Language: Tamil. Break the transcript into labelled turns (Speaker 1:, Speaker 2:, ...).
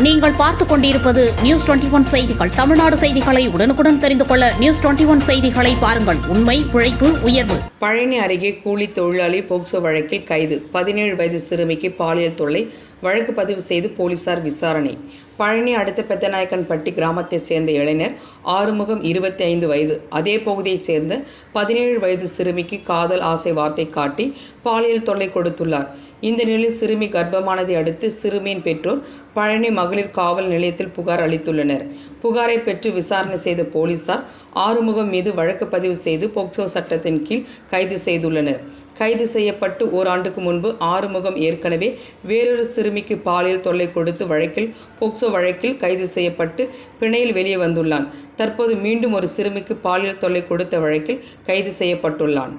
Speaker 1: நீங்கள் பார்த்துக் கொண்டிருப்பது நியூஸ் டுவெண்டி ஒன் செய்திகள். தமிழ்நாடு செய்திகளை உடனுக்குடன் தெரிந்து கொள்ள நியூஸ் டுவெண்டி ஒன் செய்திகளை பாருங்கள். உண்மை உழைப்பு உயர்வு.
Speaker 2: பழனி அருகே கூலி தொழிலாளி போக்சோ வழக்கில் கைது. பதினேழு வயது சிறுமிக்கு பாலியல் தொல்லை. வழக்கு பதிவு செய்து போலீசார் விசாரணை. பழனி அடுத்த பெத்தநாயக்கன்பட்டி கிராமத்தைச் சேர்ந்த இளைஞர் ஆறுமுகம் இருபத்தி ஐந்து வயது. அதே பகுதியைச் சேர்ந்த பதினேழு வயது சிறுமிக்கு காதல் ஆசை வார்த்தை காட்டி பாலியல் தொல்லை கொடுத்துள்ளார். இந்த நிலையில் சிறுமி கர்ப்பமானதை அடுத்து சிறுமியின் பெற்றோர் பழனி மகளிர் காவல் நிலையத்தில் புகார் அளித்துள்ளனர். புகாரை பெற்று விசாரணை செய்த போலீசார் ஆறுமுகம் மீது வழக்கு பதிவு செய்து போக்சோ சட்டத்தின் கீழ் கைது செய்துள்ளனர். கைது செய்யப்பட்டு ஓராண்டுக்கு முன்பு ஆறுமுகம் ஏற்கனவே வேறொரு சிறுமிக்கு பாலியல் தொல்லை கொடுத்து வழக்கில் போக்சோ வழக்கில் கைது செய்யப்பட்டு பிணையில் வெளியே வந்துள்ளான். தற்போது மீண்டும் ஒரு சிறுமிக்கு பாலியல் தொல்லை கொடுத்த வழக்கில் கைது செய்யப்பட்டுள்ளான்.